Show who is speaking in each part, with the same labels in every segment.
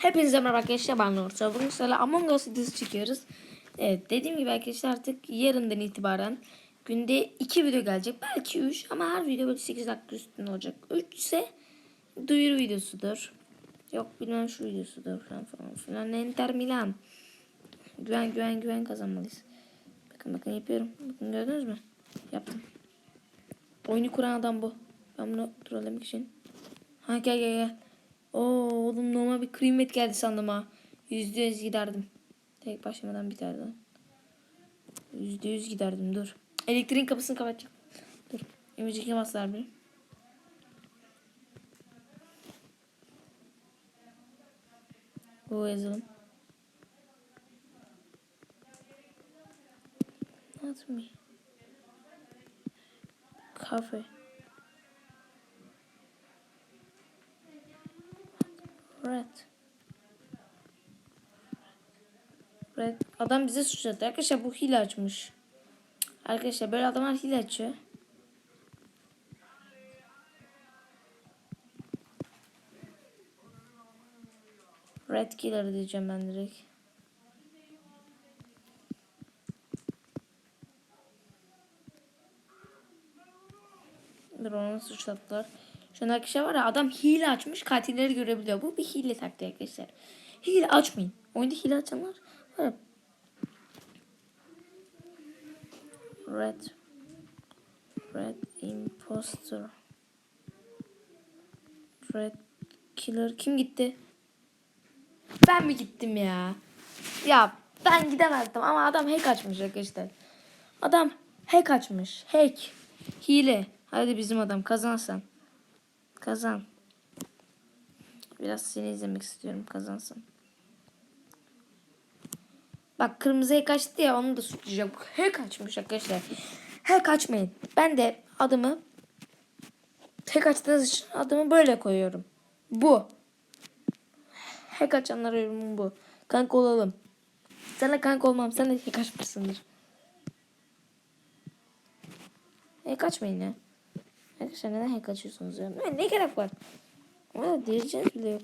Speaker 1: Hepinize merhaba arkadaşlar ben Nursa. Bugün sizlerle Among Us videosu çekiyoruz. Evet dediğim gibi arkadaşlar artık yarından itibaren günde 2 video gelecek. Belki 3 ama her video böyle 8 dakika üstünde olacak. 3 ise duyuru videosudur. Yok bilmem şu videosudur falan falan filan. Enter Milan. Güven güven güven kazanmalıyız. Bakın bakın yapıyorum. Bakın gördünüz mü? Yaptım. Oyunu kuran adam bu. Ben bunu trollemek için. Ha gel gel gel. Oo oğlum normal bir krimet geldi sandım ha. Yüzde yüz giderdim. Tek başlamadan biterdi. Yüzde yüz giderdim dur. Elektriğin kapısını kapatacağım. Dur. Emicik'e baslar bir. Bu yazalım. Not me. Cafe. Red. Red. Adam bize suçladı. Arkadaşlar bu hile açmış. Arkadaşlar böyle adamlar hile açıyor. Red Killer diyeceğim ben direkt. Dur onu suçlattılar. Şu an arkadaşlar var ya adam hile açmış katilleri görebiliyor. Bu bir hile taktiği arkadaşlar. Hile açmayın. Oyunda hile açanlar var. Red. Red Imposter. Red Killer. Kim gitti? Ben mi gittim ya? Ya ben gidemezdim ama adam hack açmış arkadaşlar. Adam hack açmış. Hack. Hile. Hadi bizim adam kazansan. Kazan. Biraz seni izlemek istiyorum kazansın. Bak kırmızı hack açtı ya onu da suçlayacak. Hack açmış arkadaşlar. Hack açmayın. Ben de adımı hack açtığınız için adımı böyle koyuyorum. Bu. Hack açanlara yorumum bu. Kanka olalım. Sana kanka olmam. Sen de hack açmışsındır. Hack açmayın ya. Arkadaşlar neden hack açıyorsunuz ya? Ne, ne gerek var? Ama diyeceğiz bile yok.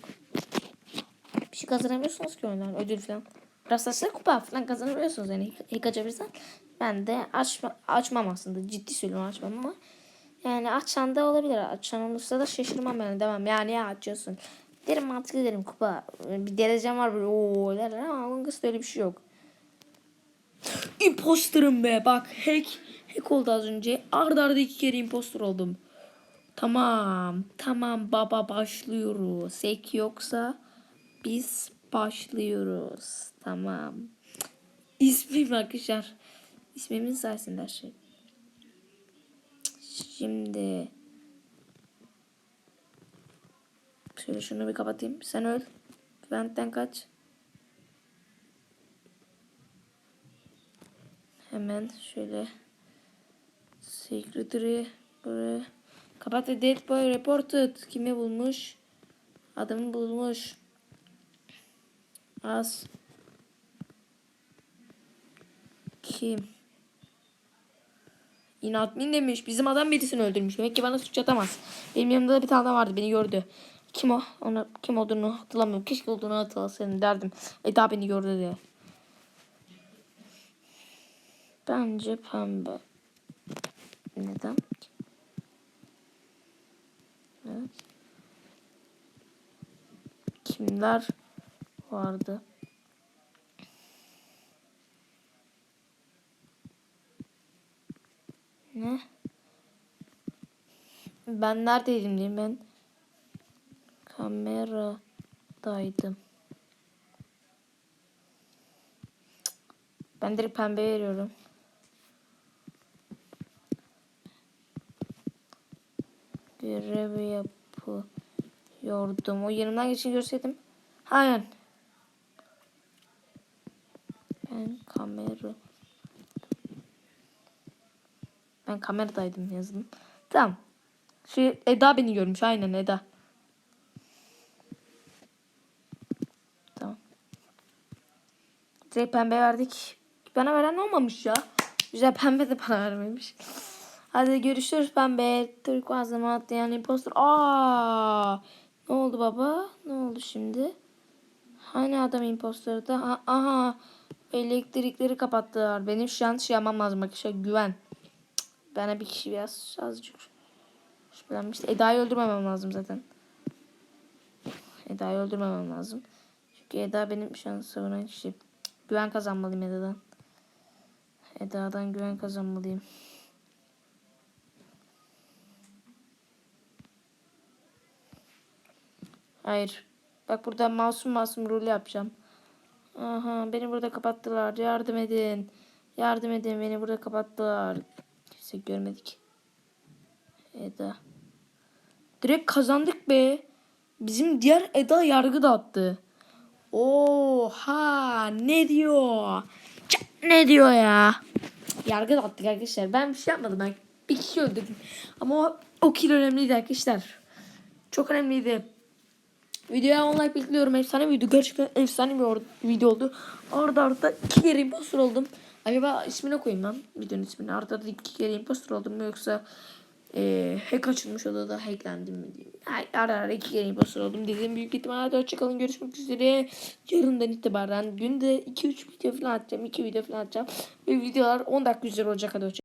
Speaker 1: Bir şey kazanamıyorsunuz ki oyundan. Ödül falan. Rastlaşsa kupa falan kazanabiliyorsunuz yani. Hack açabilirsen. Ben de açma, açmam aslında. Ciddi söylüyorum açmam ama. Yani açan da olabilir. Açan olursa da şaşırmam yani. Demem yani ya açıyorsun. Derim mantıklı derim kupa. Bir derecem var böyle ooo derler ama Among öyle bir şey yok. Imposter'ım be bak hack. Hack oldu az önce. Arda arda iki kere imposter oldum. Tamam. Tamam baba başlıyoruz. Hack yoksa biz başlıyoruz. Tamam. İsmim arkadaşlar. İsmimin sayesinde her şey. Şimdi şöyle şunu bir kapatayım. Sen öl. Ventten kaç. Hemen şöyle Secretary buraya kapat ve Dead Boy reported. Kimi bulmuş? Adamı bulmuş. Az. Kim? Yine demiş. Bizim adam birisini öldürmüş. Demek ki bana suç atamaz. Benim yanımda da bir tane vardı. Beni gördü. Kim o? Onu kim olduğunu hatırlamıyorum. Keşke olduğunu hatırlasaydım derdim. Eda beni gördü diye. Bence pembe. Neden? Kimler vardı? Ne? Ben neredeydim diyeyim ben? Kameradaydım. Ben direkt pembe veriyorum. Görev yapıyordum. O yanımdan geçin görseydim. Hayır. Ben kamera. Ben kameradaydım yazdım. Tamam. Şu Eda beni görmüş. Aynen Eda. Tamam. Direkt pembe verdik. Bana veren olmamış ya. Güzel pembe de bana vermemiş. Hadi görüşürüz pembe. Türk ağzıma atlayan impostor. Aa! Ne oldu baba? Ne oldu şimdi? Hani adam imposterdı? Ha, aha. Elektrikleri kapattılar. Benim şu an şey yapmam lazım. Bak işte güven. Bana bir kişi biraz azıcık şüphelenmişti. Eda'yı öldürmemem lazım zaten. Eda'yı öldürmemem lazım. Çünkü Eda benim şu an savunan kişi. Güven kazanmalıyım Eda'dan. Eda'dan güven kazanmalıyım. Hayır. Bak burada masum masum rol yapacağım. Aha beni burada kapattılar. Yardım edin. Yardım edin beni burada kapattılar. Kimse görmedik. Eda. Direkt kazandık be. Bizim diğer Eda yargı dağıttı. Oha ne diyor? Ç- Ne diyor ya? Yargı dağıttık arkadaşlar. Ben bir şey yapmadım. Ben bir kişi öldürdüm. Ama o, o kill önemliydi arkadaşlar. Çok önemliydi. Videoya 10 like bekliyorum. Efsane video. Gerçekten efsane bir video oldu. Arda arda iki kere impostor oldum. Acaba ismini koyayım lan videonun ismini. Arda arda iki kere impostor oldum mu yoksa e, hack açılmış odada hacklendim mi diyeyim. Ay, Arda arda iki kere impostor oldum dediğim büyük ihtimalle hoşçakalın. Görüşmek üzere. Yarından itibaren günde 2-3 video falan atacağım. 2 video falan atacağım. Ve videolar 10 dakika üzeri olacak. Hadi hoşça